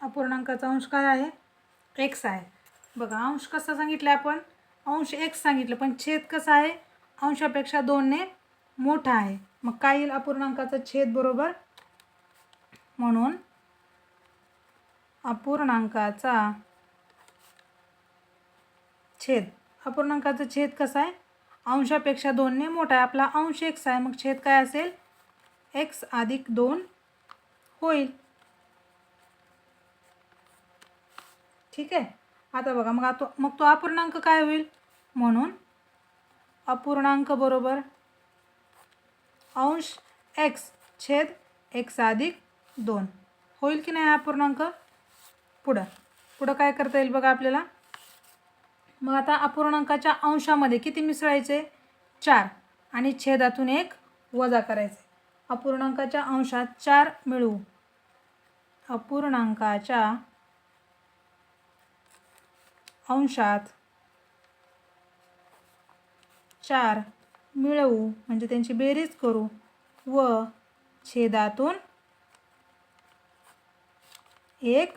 अपूर्णांकाचा अंश काय आहे? एक्स आहे. बघा अंश कसा सांगितला आपण? अंश एक्स सांगितलं पण छेद कसा आहे? अंशापेक्षा दोनने मोठा आहे. मग काय येईल अपूर्णांकाचा छेद बरोबर? म्हणून अपूर्णांकाचा छेद. अपूर्णांकाचा छेद कसा आहे? अंशापेक्षा दोनने मोठा आहे. आपला अंश एक्स आहे. मग छेद काय असेल? एक्स अधिक दोन होईल. ठीक आहे? आता बघा मग आता मग तो अपूर्णांक काय होईल? म्हणून अपूर्णांक बरोबर अंश एक्स छेद एक्स अधिक दोन. होईल की नाही हा अपूर्णांक? पुढं. पुढं काय करता येईल बघा आपल्याला? मग आता अपूर्णांकाच्या अंशामध्ये किती मिसळायचे? चार. आणि छेदातून एक वजा करायचे. अपूर्णांकाच्या अंशात चार मिळवू अपूर्णांकाच्या अंशात चार. मिळवू म्हणजे त्यांची बेरीज करू. व छेदातून एक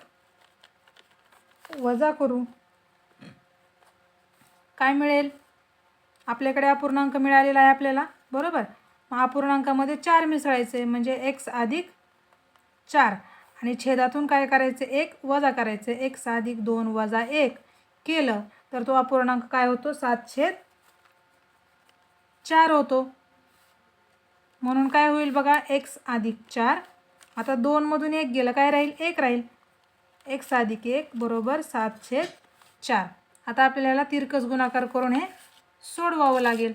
वजा करू. काय मिळेल? आपल्याकडे अपूर्णांक मिळालेला आहे आपल्याला बरोबर? मग अपूर्णांकामध्ये चार मिसळायचे म्हणजे एक्स अधिक चार. आणि छेदातून काय करायचे? एक वजा करायचे एक्स अधिक दोन वजा एक. केलं तर तो अपूर्णांक काय होतो? सात छेद चार होतो. म्हणून काय होईल बघा? एक्स अधिक चार. आता दोनमधून एक गेलं काय राहील? एक राहील. एक्स अधिक एक बरोबर सात छेद चार. आता आपल्याला तिरकस गुणाकार करून हे सोडवावं लागेल.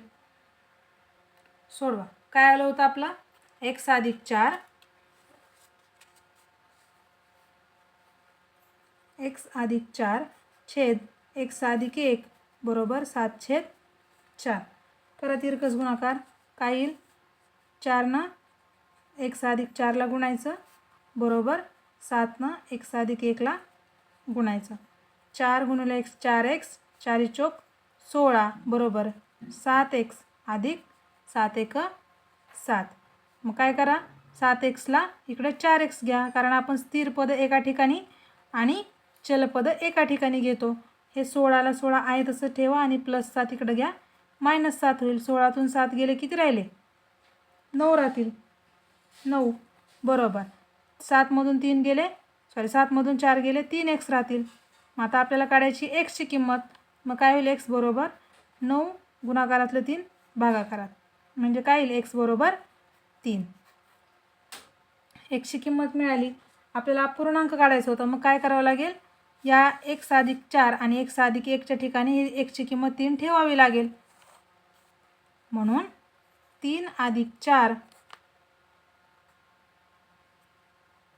सोडवा. काय आलं होतं आपलं? एक्स अधिक चार. एक्स अधिक चार छेद एक साधिक एक बरोबर? सात छेद चार. करा तिरकस गुणाकार. काय येईल? चारनं एक साधिक चारला गुणायचं बरोबर? सातनं एक साधिक एकला गुणायचं. चार गुणिले एक्स चार एक्स चारी चोक सोळा बरोबर? सात एक्स अधिक सात एक सात. मग काय करा? सात एक्सला इकडे चार एक्स घ्या कारण आपण स्थिर पद एका ठिकाणी आणि चलपद एका ठिकाणी घेतो. हे सोळाला सोळा आहे तसं ठेवा आणि प्लस सात इकडं घ्या. मायनस सात होईल. सोळातून सात गेले किती राहिले? नऊ राहतील. नऊ. बरोबर. सातमधून तीन गेले. सॉरी सातमधून चार गेले. तीन एक्स राहतील. मग आता आपल्याला काढायची एक्सची किंमत. मग काय होईल एक्स बरोबर? नऊ गुणाकारातलं तीन भागाकारात. म्हणजे काय येईल? एक्स बरोबर तीन. एक्सची किंमत मिळाली. आपल्याला अपूर्णांक काढायचा होता. मग काय करावं लागेल? या एक साधिक चार आणि एक साधिक एकच्या ठिकाणी ही किंमत तीन ठेवावी लागेल. म्हणून तीन अधिक चार.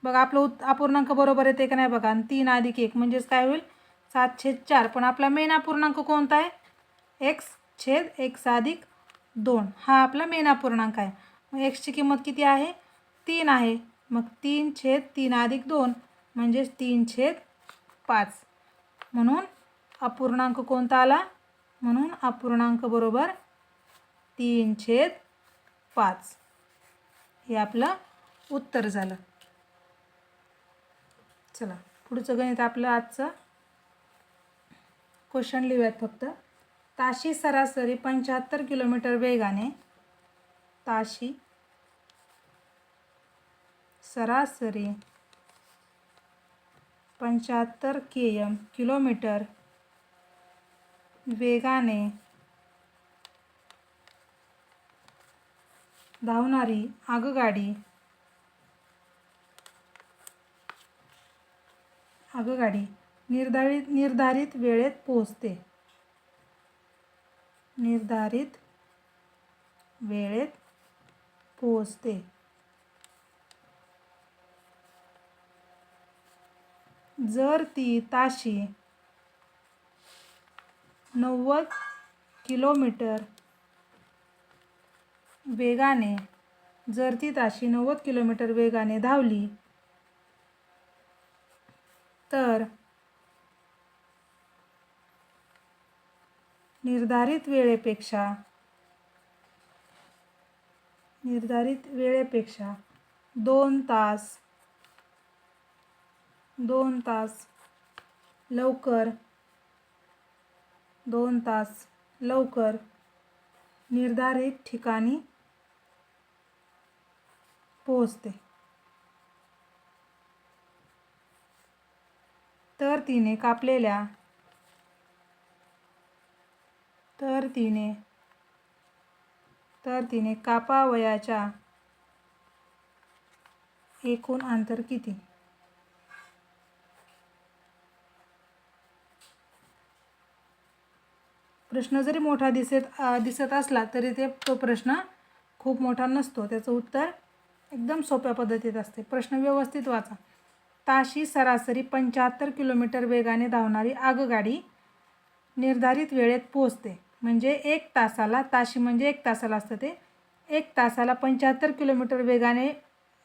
बघा आपलं उत् अपूर्णांक बरोबर येते का नाही बघा? आणि तीन अधिक एक म्हणजेच काय होईल? सात छेद चार. पण आपला मेन अपूर्णांक कोणता आहे? एक्स छेद एक्स अधिक दोन. हा आपला मेन अपूर्णांक आहे. मग एक्सची किंमत किती आहे? तीन आहे. मग तीन छेद तीन अधिक दोन म्हणजेच तीन छेद पाच. म्हणून अपूर्णांक कोणता आला? म्हणून अपूर्णांक बरोबर तीन छेद पाच. हे आपलं उत्तर झालं. चला पुढचं गणित आपलं आजचं. क्वेश्चन लिहूयात फक्त. ताशी सरासरी पंच्याहत्तर किलोमीटर वेगाने ताशी सरासरी पंच्याहत्तर के एम किलोमीटर वेगाने धावणारी आगगाडी आगगाडी निर्धारित निर्धारित वेळेत पोहोचते. निर्धारित वेळेत पोहोचते. जर ती ताशी नव्वद किलोमीटर वेगाने जर ती ताशी नव्वद किलोमीटर वेगाने धावली तर निर्धारित वेळेपेक्षा निर्धारित वेळेपेक्षा दोन तास दोन तास. लवकर. दोन तास. लवकर. निर्धारित ठिकाणी पोहोचते. तर तिने कापलेल्या तर तिने तर तिने कापावयाच्या एकूण अंतर किती? प्रश्न जरी मोठा दिसत दिसत असला तरी ते तो प्रश्न खूप मोठा नसतो. त्याचं उत्तर एकदम सोप्या पद्धतीत असते. प्रश्न व्यवस्थित वाचा. ताशी सरासरी पंच्याहत्तर किलोमीटर वेगाने धावणारी आगगाडी निर्धारित वेळेत पोहोचते. म्हणजे एक तासाला ताशी म्हणजे एक तासाला असतं ते. एक तासाला पंच्याहत्तर किलोमीटर वेगाने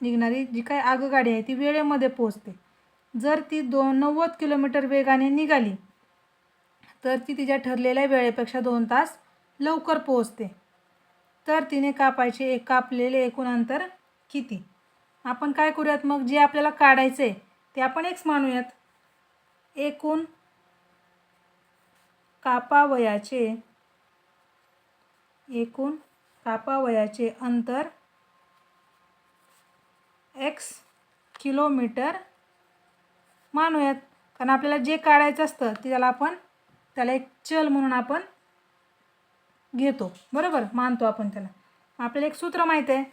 निघणारी जी काही आगगाडी आहे ती वेळेमध्ये पोहोचते. जर ती दोन नव्वद किलोमीटर वेगाने निघाली तर ती तिच्या ठरलेल्या वेळेपेक्षा दोन तास लवकर पोहोचते. तर तिने कापायचे एक कापलेले एकूण अंतर किती? आपण काय करूयात मग? जे आपल्याला काढायचं आहे ते आपण एक्स मानूयात. एकूण कापावयाचे एकूण कापावयाचे अंतर एक्स किलोमीटर मानूयात. कारण आपल्याला जे काढायचं असतं ते त्याला आपण त्याला एक चल म्हणून आपण घेतो. बरोबर? मानतो आपण त्याला. आपल्याला एक सूत्र माहीत आहे.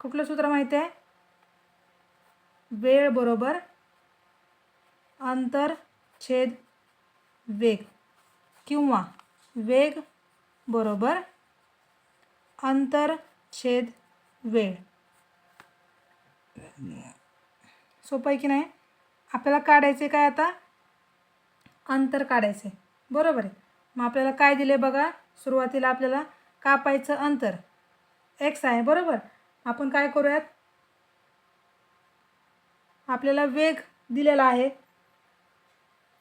कुठलं सूत्र माहीत आहे? वेळ बरोबर अंतर छेद वेग किंवा वेग बरोबर अंतर छेद वेळ. सोपं आहे की नाही? आपल्याला काढायचे काय आता? अंतर काढायचे बरोबर आहे. मग आपल्याला काय दिले बघा? सुरुवातीला आपल्याला कापायचं अंतर. एक्स आहे बरोबर? आपण काय करूयात? आपल्याला वेग दिलेला आहे.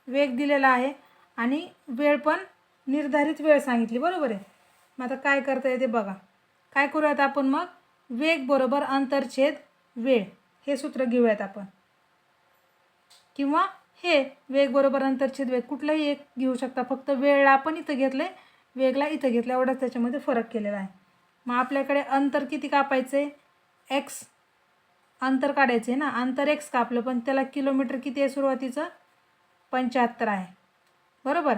वेग दिलेला आहे आणि वेळ पण निर्धारित वेळ सांगितली बरोबर आहे? मग आता काय करता येते बघा. काय करूयात आपण मग? वेग बरोबर अंतरछेद वेळ. हे सूत्र घेऊयात आपण. किंवा हे वेग बरोबर अंतरछेद वेग कुठलाही एक घेऊ शकता. फक्त वेळला आपण इथं घेतले वेगला इथं घेतला एवढाच त्याच्यामध्ये फरक केलेला आहे. मग आपल्याकडे अंतर किती कापायचे एक्स अंतर काढायचे ना? अंतर एक्स कापलं पण त्याला किलोमीटर किती आहे सुरुवातीचं? पंच्याहत्तर आहे. बरोबर?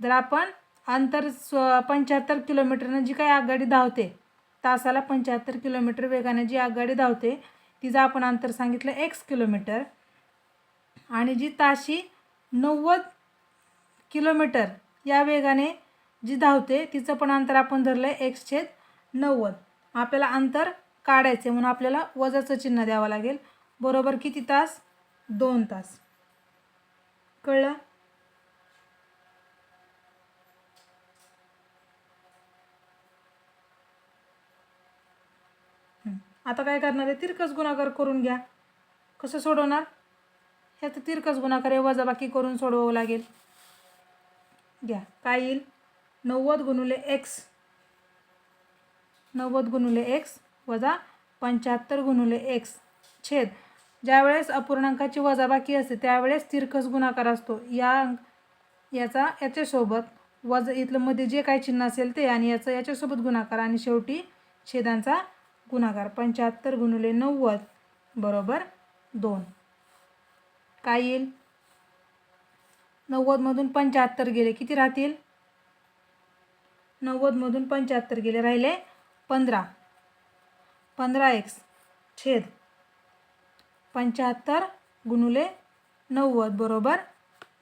जर आपण अंतर स्व पंच्याहत्तर किलोमीटरनं जी काही आगगाडी धावते तासाला पंच्याहत्तर किलोमीटर वेगाने जी आगगाडी धावते तिचं आपण अंतर सांगितलं एक्स किलोमीटर आणि जी ताशी नव्वद किलोमीटर या वेगाने जी धावते तिचं पण अंतर आपण धरलं आहे एक्स छेद नव्वद. आपल्याला अंतर काढायचे म्हणून आपल्याला वजाचं चिन्ह द्यावं लागेल. बरोबर किती तास? दोन तास. कळलं? आता काय करणार आहे? तिरकस गुणाकार करून घ्या. कसं सोडवणार? ह्याचं तिरकस गुणाकार आहे वजाबाकी करून सोडवावं लागेल. घ्या. काय येईल? नव्वद गुणुले एक्स. नव्वद गुणुले एक्स वजा पंच्याहत्तर गुणुले एक्स. छेद. ज्यावेळेस अपूर्णांकाची वजाबाकी असते त्यावेळेस तिरकस गुणाकार असतो. या याचा याच्यासोबत वज इथलं मध्ये जे काही चिन्ह असेल ते आणि याचं याच्यासोबत गुणाकार आणि शेवटी छेदांचा गुणाकार. पंच्याहत्तर गुणुले नव्वद बरोबर दोन. काय येईल? नव्वदमधून पंच्याहत्तर गेले. किती राहतील? नव्वदमधून पंच्याहत्तर गेले. राहिले पंधरा. पंधरा एक्स छेद पंच्याहत्तर गुणुले नव्वद बरोबर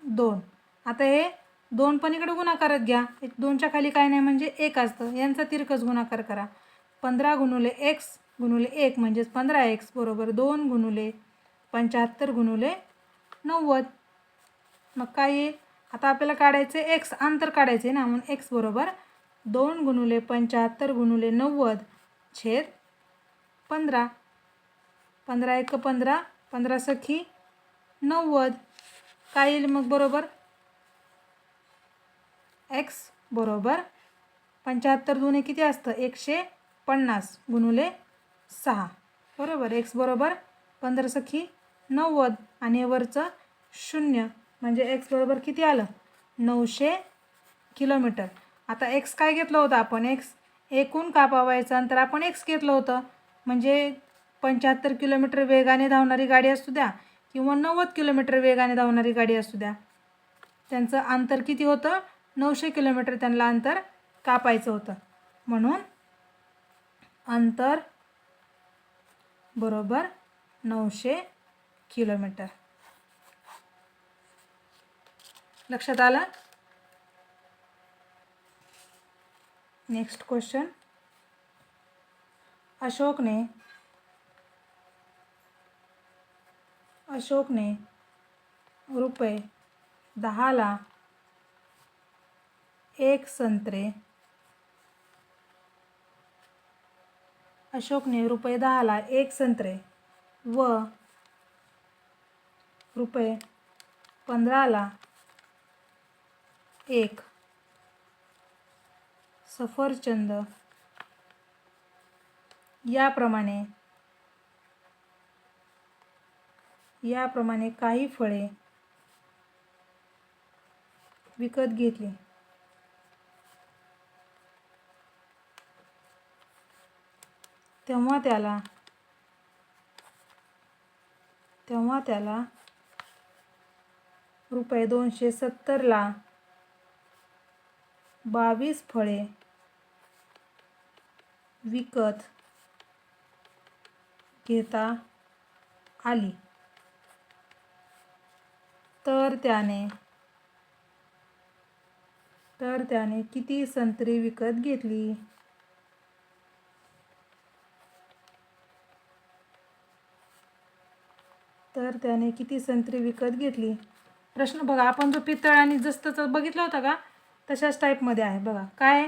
दोन. आता हे दोन पण इकडे गुणाकारत घ्या. एक दोनच्या खाली काय नाही म्हणजे एक असतं. यांचा तिरकस गुणाकार करा. पंधरा गुणुले एक्स गुणुले एक म्हणजेच पंधरा एक्स बरोबर दोन गुणुले पंच्याहत्तर गुणुले नव्वद. मग काय येईल? आता आपल्याला काढायचे एक्स अंतर काढायचे ना म्हणून एक्स बरोबर दोन गुणुले पंच्याहत्तर गुणुले नव्वद छेद पंधरा. पंधरा एक पंधरा पंधरा सखी नव्वद. काय येईल मग बरोबर? एक्स बरोबर पंच्याहत्तर दोन्ही किती असतं? एकशे पन्नास गुणुले सहा. बरोबर? एक्स बरोबर पंधरा सखी नव्वद आणि वरचं शून्य म्हणजे एक्स बरोबर किती आलं? नऊशे किलोमीटर. आता एक्स काय घेतलं होतं आपण? एक्स एकूण कापावायचं अंतर आपण एक्स घेतलं होतं. म्हणजे पंच्याहत्तर किलोमीटर वेगाने धावणारी गाडी असू द्या किंवा नव्वद किलोमीटर वेगाने धावणारी गाडी असू द्या. त्यांचं अंतर किती होतं? नऊशे किलोमीटर त्यांना अंतर कापायचं होतं. म्हणून अंतर बरोबर नऊशे किलोमीटर. लक्षात आलं? नेक्स्ट क्वेश्चन अशोकने अशोकने रुपये दहाला एक संत्रे अशोकने रुपये दहाला एक संत्रे व रुपये पंधराला एक. सफरचंद. याप्रमाणे याप्रमाणे काही फळे विकत घेतली. तेव्हा त्याला तेव्हा त्याला रुपये दोनशे सत्तरला. बावीस फळे. विकत घेता आली. तर त्याने तर त्याने किती संत्री विकत घेतली? तर त्याने किती संत्री विकत घेतली? प्रश्न बघा आपण जो पितळ आणि जस्तचा बघितला होता का? तशाच टाईपमध्ये आहे. बघा काय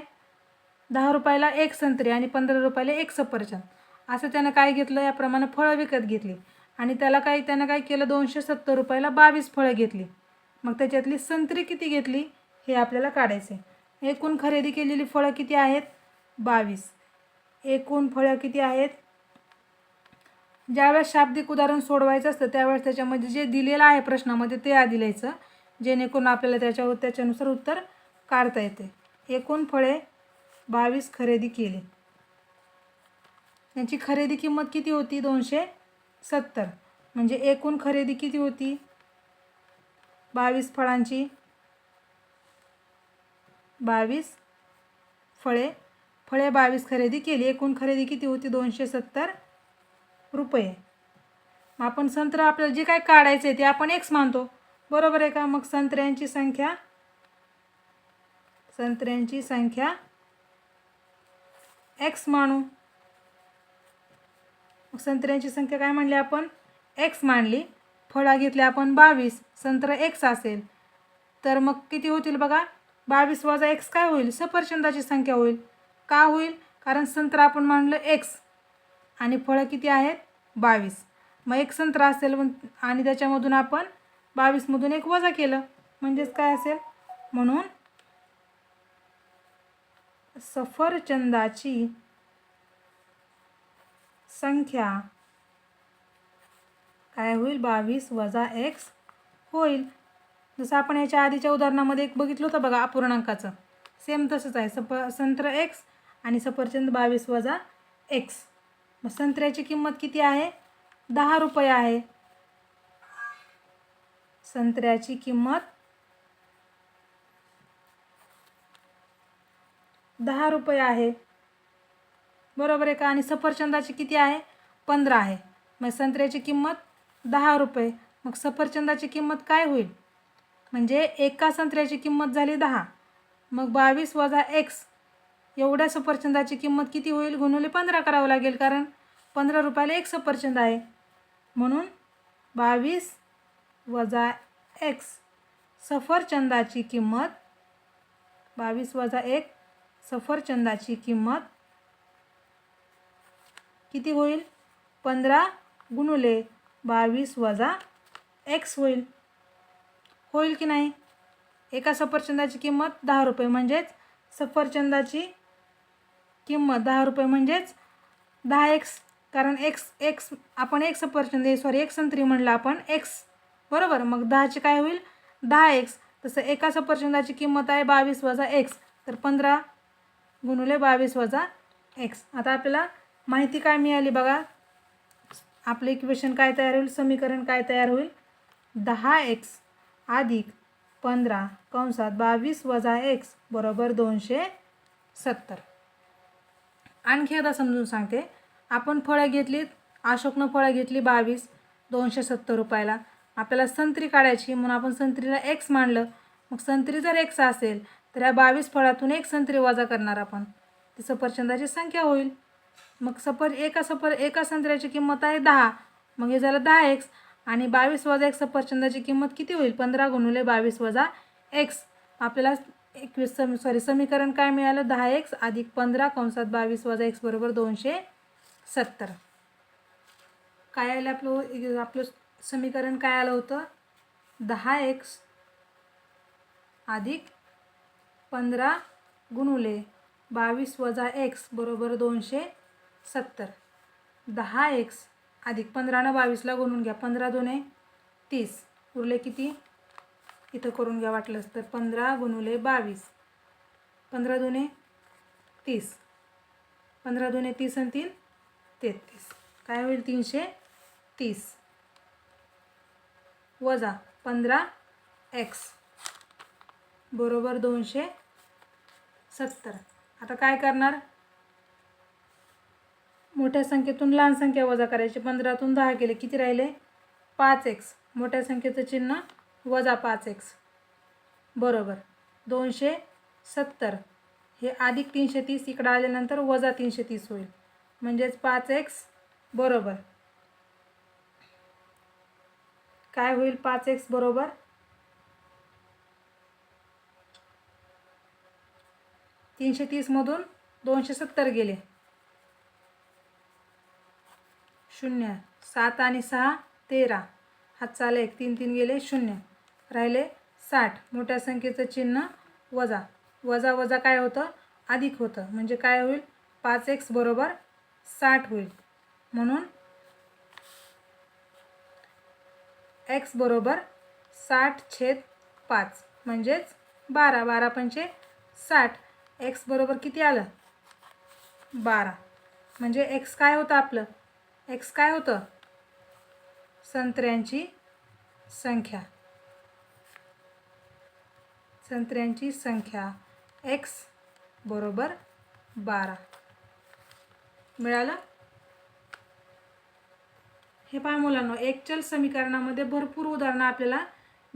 दहा रुपयाला एक संत्री आणि पंधरा रुपयाला एक सफरचंद. असं त्यानं काय घेतलं? याप्रमाणे फळं विकत घेतली. आणि त्याला काय त्यानं काय केलं? दोनशे सत्तर रुपयाला बावीस फळं घेतली. मग त्याच्यातली संत्री किती घेतली? हे आपल्याला काढायचे एकूण खरेदी केलेली फळं किती आहेत? बावीस. एकूण फळं किती आहेत? ज्यावेळेस शाब्दिक उदाहरण सोडवायचं असतं त्यावेळेस त्याच्यामध्ये जे दिलेलं आहे प्रश्नामध्ये ते आधी लिहायचं. जेणेकरून आपल्याला त्याच्यावर त्याच्यानुसार उत्तर काढता येते. एकूण फळे बावीस खरेदी केली. यांची खरेदी किंमत किती होती? दोनशे सत्तर. म्हणजे एकूण खरेदी किती होती? बावीस फळांची. बावीस फळे. फळे बावीस खरेदी केली. एकूण खरेदी किती होती? दोनशे सत्तर. रुपये. मग आपण संत्र आपल्याला जे काय काढायचं आहे ते आपण एक्स मानतो. बरोबर आहे का? मग संत्र्यांची संख्या संत्र्यांची संख्या एक्स मानू. मग संत्र्यांची संख्या काय म्हणली आपण? एक्स मानली फळा घेतली आपण बावीस. संत्र एक्स असेल. तर मग किती होतील बघा? बावीस वजा एक्स काय होईल? सफरचंदाची संख्या होईल. का होईल? कारण संत्र आपण मानलं एक्स आणि फळं किती आहेत? बावीस. मग एक संत्रा असेल मग- आणि त्याच्यामधून आपण बावीसमधून एक वजा केलं. म्हणजेच काय असेल? म्हणून सफरचंदाची संख्या काय होईल? बावीस वजा एक्स होईल. जसं आपण याच्या आधीच्या उदाहरणामध्ये एक बघितलं होतं बघा अपूर्णांकाचं. सेम तसंच आहे. सफ संत्र एक्स आणि सफरचंद बावीस वजा एक्स. मग संत्र्याची किंमत किती आहे? दहा रुपये आहे. संत्र्याची किंमत दहा रुपये आहे. बरोबर आहे का? आणि सफरचंदाची किती आहे? पंधरा आहे. मग संत्र्याची किंमत दहा रुपये. मग सफरचंदाची किंमत काय होईल? म्हणजे एका संत्र्याची किंमत झाली दहा. मग बावीस वजा एक्स एवढ्या सफरचंदाची किंमत किती होईल? गुणवले पंधरा करावं लागेल कारण पंधरा रुपयाला एक सफरचंद आहे. म्हणून बावीस वजा एक्स सफरचंदाची किंमत बावीस वजा एक सफरचंदाची किंमत किती होईल? पंधरा गुणुले बावीस वजा एक्स होईल. होईल की नाही? एका सफरचंदाची किंमत दहा रुपये म्हणजेच सफरचंदाची किंमत दहा रुपये म्हणजेच दहा एक्स कारण एक्स एक्स आपण एक सफरचंद सॉरी एक संत्री म्हणलं आपण एक्स बरोबर? मग दहाचे काय होईल? दहा एक्स तसं एका सफरचंदाची किंमत आहे बावीस वजा एक्स तर पंधरा गुणुले बावीस वजा एक्स आता आपल्याला माहिती काय मिळाली बघा. आपलं इक्वेशन काय तयार होईल? समीकरण काय तयार होईल? दहा एक्स अधिक पंधरा कंसात बावीस वजा एक्स बरोबर दोनशे सत्तर. आणखी एकदा समजून सांगते. आपण फळं घेतलीत अशोकनं फळं घेतली बावीस दोनशे सत्तर रुपयाला. आपल्याला संत्री काढायची म्हणून आपण संत्रीला एक्स मांडलं. मग संत्री जर एक्स असेल तर या बावीस फळातून एक संत्री वजा करणार आपण. ती सफरचंदाची संख्या होईल. मग सफर एका सफर एका संत्र्याची किंमत आहे दहा. मग हे झालं दहा एक्स आणि बावीस वजा एक सफरचंदाची किंमत किती होईल? पंधरा गुणुले बावीस वजा एक्स आपल्याला एकवीस सम सॉरी समीकरण काय मिळालं? दहा एक्स अधिक पंधरा कंसात बावीस वजा एक्स बरोबर दोनशे सत्तर. काय आलं आपलं? आपलं समीकरण काय आलं होतं? दहा एक्स अधिक पंधरा गुणुले बावीस वजा एक्स बरोबर दोनशे सत्तर. दहा एक्स अधिक पंधरानं बावीसला गुणून घ्या. पंधरा दोने तीस. उरले किती? इथं करून घ्या वाटलंच तर पंधरा गुणुले बावीस. पंधरा दुने तीस. पंधरा दुने तीस आणि तीन तेहतीस. काय होईल? तीनशे तीस. वजा पंधरा एक्स. बरोबर दोनशे सत्तर. आता काय करणार? मोठ्या संख्येतून लहान संख्या वजा करायची. पंधरातून दहा केले. किती राहिले? पाच एक्स. मोठ्या संख्येचं चिन्ह वजा पाच एक्स. बरोबर. दोनशे सत्तर. हे अधिक तीनशे तीस इकडं आल्यानंतर वजा तीनशे तीस होईल. म्हणजेच पाच एक्स. बरोबर. काय होईल पाच एक्स बरोबर? तीनशे तीसमधून दोनशे सत्तर गेले. शून्य. सात आणि सहा तेरा. हातचाला एक तीन तीन गेले शून्य. राहिले साठ. मोठ्या संख्येचं चिन्ह वजा. वजा वजा काय होतं? अधिक होतं. म्हणजे काय होईल? पाच एक्स बरोबर साठ होईल. म्हणून एक्स बरोबर साठ छेद पाच. म्हणजेच बारा. बारा पंचे साठ. एक्स बरोबर किती आलं? बारा. म्हणजे एक्स काय होतं आपलं? एक्स काय होतं? संत्र्यांची संख्या. संत्र्यांची संख्या एक्स बरोबर बारा. मिळालं? हे पहा मुलांना एकचल समीकरणामध्ये भरपूर उदाहरणं आपल्याला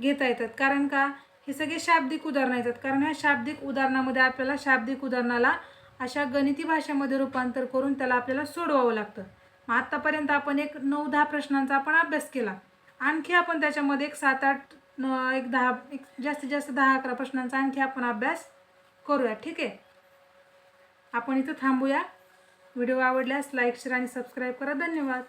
घेता येतात. कारण का? हे सगळे शाब्दिक उदाहरणं येतात. कारण ह्या शाब्दिक उदाहरणामध्ये आपल्याला शाब्दिक उदाहरणाला अशा गणिती भाषेमध्ये रूपांतर करून त्याला आपल्याला सोडवावं लागतं. मग आत्तापर्यंत आपण एक नऊ दहा प्रश्नांचा आपण अभ्यास केला. आणखी आपण त्याच्यामध्ये एक सात आठ न- एक दहा एक जास्तीत जास्त दहा अकरा प्रश्नांचा आणखी आपण अभ्यास करूया ठीक आहे? आपण इथं थांबूया. व्हिडिओ आवडल्यास लाईक शेअर आणि सबस्क्राईब करा. धन्यवाद.